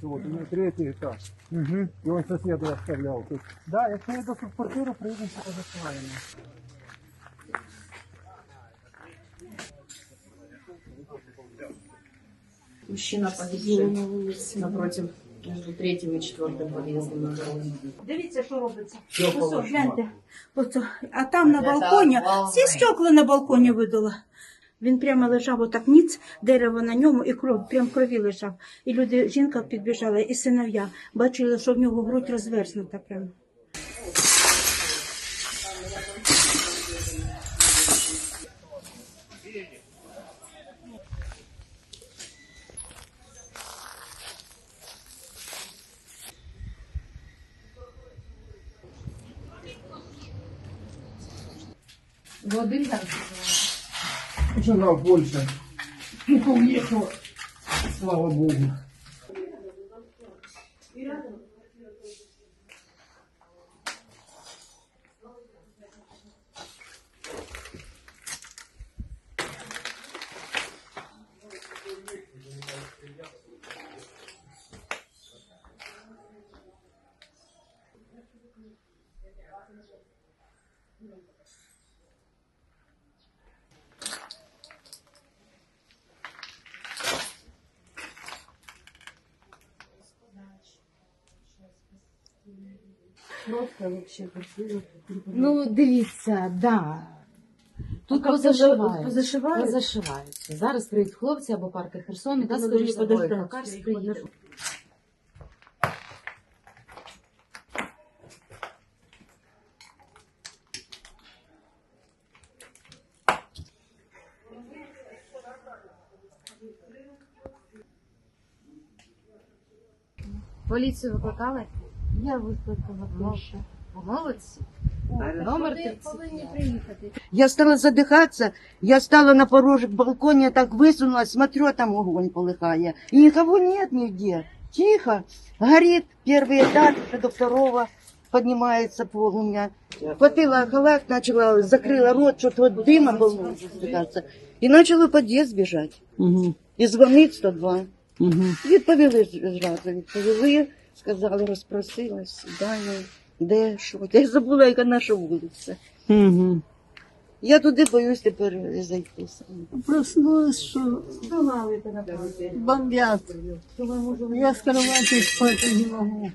Вот, у меня третий этаж. Угу. И он соседу оставлял. Тут Да, якщо я до квартиру, приїдемо, то засилаємо. Мужчина погибший напротив между третьим и четвертым подъездом на дороге. Дивіться, що робиться. Ось, о, гляньте. Ось, о. а там на балконі, всі стекла на балконі видало. Він прямо лежав отак ніц, дерево на ньому і кров, прям в крові лежав. І люди, жінка підбіжала, і синов'я. Бачили, що в нього грудь розверзнута прямо. Воды там. жена больше, Польше. ну уехала, слава Богу. Thank you. Ну, дивіться, да. Тут позашивають. позашивають? Позашиваються. Зараз приїдуть хлопці або парки Херсон і Ну, скоріше подожди, собою. подожди, приїде. Поліцію викликали? Я викликала перше. Молодці. Номер 30. Я стала задыхаться, я стала на порожек балконе, так высунулась, смотрю, а там огонь полыхая. И никого нет нигде. Тихо. Горит первый этаж, уже до второго поднимается полумя. Хватила халат, начала, закрыла рот, что-то вот дыма был, задыхаться. И начала в подъезд бежать. Угу. І дзвонить 102. Угу. Відповіли зразу, відповіли, сказали, розпросилась, далі, де, що. Я забула, яка наша вулиця. Угу. Я туди боюсь тепер зайти. Проснулась, що бомбят. Я с кровати спать не могу.